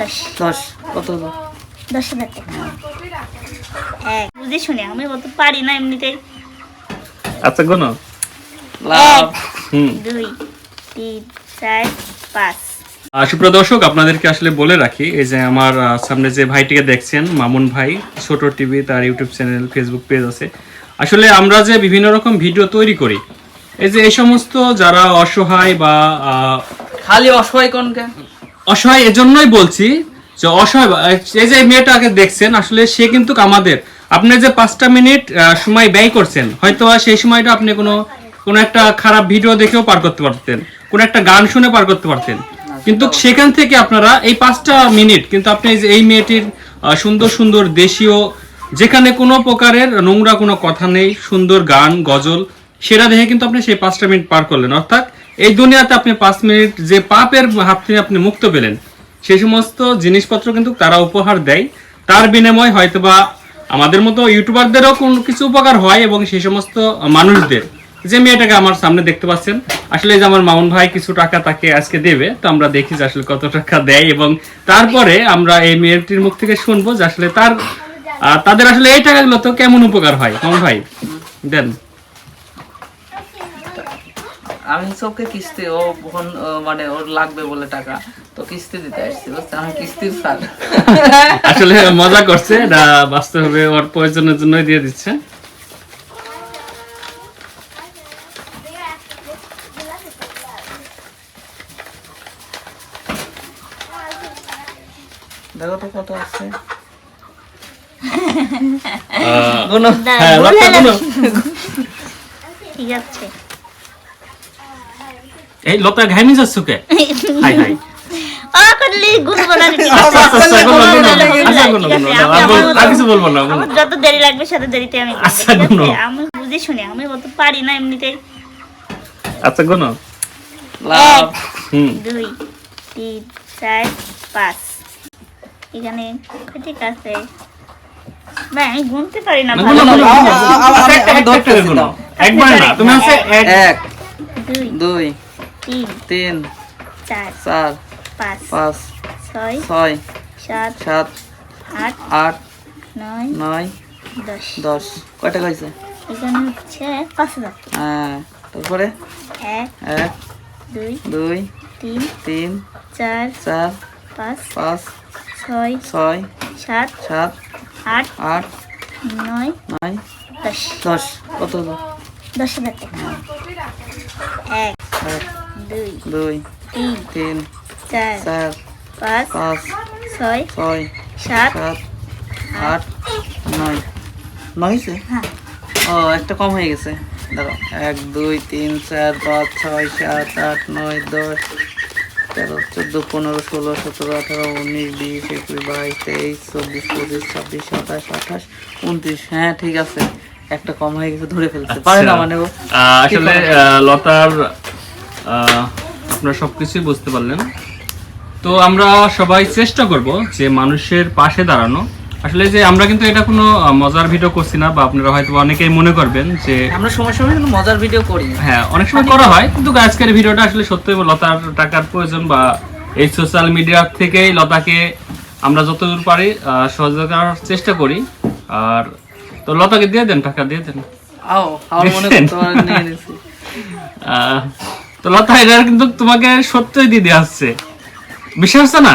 দশ। দশ। কত হলো? দশ হাজার টাকা। বুঝে শুনে আমি অত পারি না এমনিতেই আচ্ছা কোনো লাভ। হুম। দুই তিন চার পাঁচ। সুপ্রিয় দর্শক আপনাদেরকে আসলে বলে রাখি এই যে আমার সামনে যে ভাইটিকে দেখছেন মামুন ভাই ছোট টিভি তার ইউটিউব চ্যানেল ফেসবুক পেজ আছে। আসলে আমরা যে বিভিন্ন রকম ভিডিও তৈরি করি এই যে এই সমস্ত যারা অসহায় বা খালি অসহায় কোনকে অসহায় এজন্যই বলছি যে অসহায়, এই যে মেয়েটাকে দেখছেন, আসলে সে কিন্তু আমাদের। আপনি যে পাঁচটা মিনিট সময় ব্যয় করছেন, হয়তো সেই সময়টা আপনি কোনো কোনো একটা খারাপ ভিডিও দেখেও পার করতে পারতেন, কোনো একটা গান শুনে পার করতে পারতেন। কিন্তু সেখান থেকে আপনারা এই পাঁচটা মিনিট, কিন্তু আপনি এই মেয়েটির সুন্দর সুন্দর দেশীয়, যেখানে কোনো প্রকারের নোংরা কোনো কথা নেই, সুন্দর গান, গজল সেটা দেখে কিন্তু আপনি সেই পাঁচটা মিনিট পার করলেন। অর্থাৎ এই দুনিয়াতে আপনি পাঁচ মিনিট যে পাপের হাত থেকে আপনি মুক্ত পেলেন সেই সমস্ত জিনিসপত্র কিন্তু তারা উপহার দেয়। তার বিনিময় হয়তোবা আমাদের মতো ইউটিউবারদেরও কোনো কিছু উপকার হয় এবং সেই সমস্ত মানুষদের। যে মেয়েটাকে আমার সামনে দেখতে পাচ্ছেন, আসলে যে আমার মামুন ভাই কিছু টাকা তাকে আজকে দেবে, তো আমরা দেখি যে আসলে কত টাকা দেয় এবং তারপরে আমরা এই মেয়েটির মুখ থেকে শুনব যে আসলে তার তাদের আসলে এই টাকাগুলো তো কেমন উপকার হয়। মামুন ভাই, দেন। আমি সবকে কিস্তি ও ফোন মানে ওর লাগবে বলে টাকা তো কিস্তি দিতে আসছি বুঝতে আমি কিস্তির স্যার। আসলে মজা করছে এটা বাস্তবে ওর প্রয়োজনের জন্যই দিয়ে দিচ্ছে। দেখো তো কত আছে। হ্যাঁ। ঠিক আছে। এই লতা ঘাইনি যাচ্ছ কে হাই হাই আচ্ছা আচ্ছা আচ্ছা কিছু যত দেরি লাগবে সাথে দেরিতে আমি আচ্ছা। আমি বুঝে শুনে আমি অত পারি না এমনিতেই আচ্ছা গুনো দুই তিন চার পাঁচ এখানে ঠিক আছে না আমি গুনতে পারি না। আচ্ছা। একবার না তুমি হচ্ছে এক এক দুই দুই তিন চার চার পাঁচ পাঁচ ছয় ছয় সাত সাত আট আট নয় নয় দশ। দশ। কয়টা হয়েছে এখানে হচ্ছে পাঁচ হাজার। হ্যাঁ তারপরে? এক এক দুই দুই তিন তিন চার চার পাঁচ পাঁচ ছয় ছয় সাত সাত আট আট নয় নয় দশ। দশ। কত দশ হাজার টাকা। এক এক দুই দুই তিন তিন চার চার পাঁচ পাঁচ ছয় ছয় সাত সাত আট নয় নয়। হয়েছে হ্যাঁ। ও একটা কম হয়ে গেছে। দেখো এক দুই তিন চার পাঁচ ছয় সাত আট নয় দশ তেরো চোদ্দ পনেরো ষোলো সতেরো আঠারো উনিশ বিশ একুশ বাইশ তেইশ চব্বিশ পঁচিশ ছাব্বিশ সাতাশ আঠাশ উনত্রিশ। হ্যাঁ ঠিক আছে। একটা কম হয়ে গেছে ধরে ফেলছে। পারে না আচ্ছা। মানে ও। আসলে লতার আপনারা সবকিছুই বুঝতে পারলেন। তো আমরা সবাই চেষ্টা করব যে মানুষের পাশে দাঁড়ানো। আসলে যে আমরা কিন্তু এটা কোনো মজার ভিডিও করছি না বা আপনারা হয়তো অনেকেই মনে করবেন যে আমরা সময় সময় কিন্তু মজার ভিডিও করি হ্যাঁ অনেক সময় করা হয় কিন্তু আজকের ভিডিওটা আসলে সত্যি লতার টাকার প্রয়োজন বা এই সোশ্যাল মিডিয়া থেকেই লতাকে আমরা যতদূর পারি সহযোগিতা করার চেষ্টা করি। আর তো লতাকে দিয়ে দেন টাকা দিয়ে দেন। আও আমার মনে করতে নিয়ে তো লতা কিন্তু তোমাকে সত্যই দেওয়া হচ্ছে বিশ্বাস হচ্ছে না?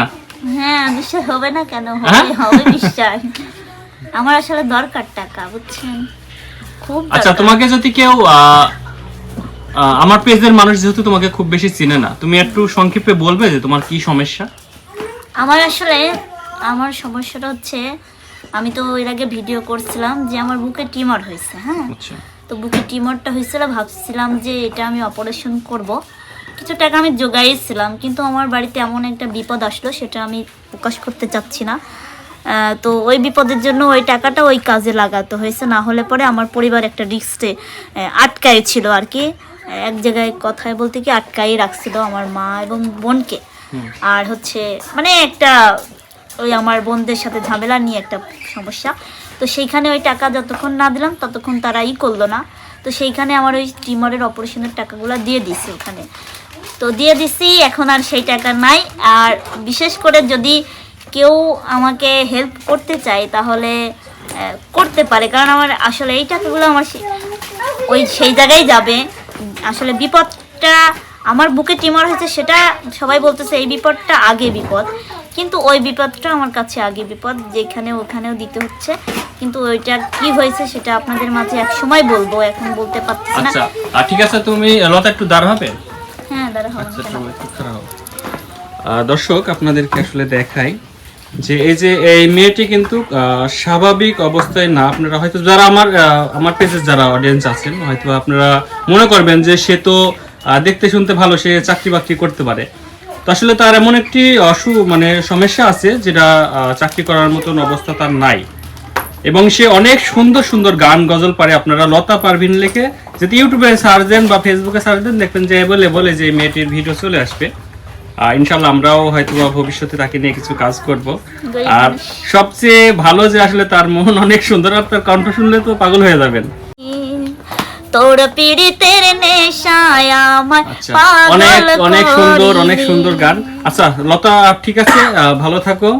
হ্যাঁ বিশ্বাস হবে না কেন? হ্যাঁ? হবে হবে বিশ্বাস আমার আসলে দরকার টাকা বুঝছেন? খুব আচ্ছা তোমাকে যদি কেউ আমার পেজের মানুষ যেহেতু তোমাকে খুব বেশি চিনে না তুমি একটু সংক্ষেপে বলবে যে তোমার কি সমস্যা? আমার আসলে আমার সমস্যাটা হচ্ছে আমি তো এর আগে ভিডিও করছিলাম যে আমার বুকে টিমার হয়েছে হ্যাঁ? আচ্ছা। বুকে টিমারটা হয়েছিল ভাবছিলাম যে এটা আমি অপারেশন করব। কিছু টাকা আমি জোগাইছিলাম কিন্তু আমার বাড়িতে এমন একটা বিপদ আসলো সেটা আমি প্রকাশ করতে চাচ্ছি না। তো ওই বিপদের জন্য ওই টাকাটা ওই কাজে লাগাতে হয়েছে না হলে পরে আমার পরিবার একটা রিক্সে আটকায় ছিল আর কি। এক জায়গায় কথায় বলতে কি আটকাই রাখছিল আমার মা এবং বোনকে। আর হচ্ছে মানে একটা ওই আমার বোনদের সাথে ঝামেলা নিয়ে একটা সমস্যা। তো সেইখানে ওই টাকা যতক্ষণ না দিলাম, ততক্ষণ তারা ই করল না। তো সেইখানে আমার ওই টিমারের অপারেশনের টাকাগুলো দিয়ে দিছে ওখানে। তো দিয়ে দিছি, এখন আর সেই টাকা নাই। আর বিশেষ করে যদি কেউ আমাকে হেল্প করতে চায়, তাহলে করতে পারে। কারণ আমার আসলে এই টাকাগুলো আমার ওই সেই জায়গায় যাবে। আসলে বিপদটা আমার বুকে টিমার হয়েছে, সেটা সবাই বলতেছে, এই বিপদটা আগে বিপদ। কিন্তু ওই বিপদটা আমার কাছে আগে বিপদ, যেখানে ওখানেও দিতে হচ্ছে। কিন্তু ওইটা কি হয়েছে সেটা আপনাদের মাঝে এক সময় বলব এখন বলতে পারতেছি না। আচ্ছা আর ঠিক আছে তুমি লতা একটু দাঁড় হবে? হ্যাঁ দাঁড়া হবে আচ্ছা তুমি একটু দর্শক আপনাদেরকে আসলে দেখাই যে এই যে এই মেয়েটি কিন্তু স্বাভাবিক অবস্থায় না আপনারা হয়তো যারা আমার আমার পেজে যারা অডিয়েন্স আছেন হয়তো আপনারা মনে করবেন যে সে তো দেখতে শুনতে ভালো সে চাকরি বাকরি করতে পারে। তো আসলে তার এমন একটি অসু মানে সমস্যা আছে যেটা চাকরি করার মতন অবস্থা তার নাই। এবং সে অনেক সুন্দর সুন্দর গান গজল পারে। আপনারা লতা পারভিন লিখে যদি ইউটিউবে সার্চ দেন বা ফেসবুকে সার্চ দেন দেখবেন যে বলে বলে যে মেয়েটির ভিডিও চলে আসবে। আর ইনশাল্লাহ আমরাও হয়তো ভবিষ্যতে তাকে নিয়ে কিছু কাজ করব। আর সবচেয়ে ভালো যে আসলে তার মন অনেক সুন্দর আর তার কণ্ঠ শুনলে তো পাগল হয়ে যাবেন। তোর পীড়িতের নেশায় আমার আচ্ছা অনেক অনেক সুন্দর অনেক সুন্দর গান। আচ্ছা লতা ঠিক আছে ভালো থাকো।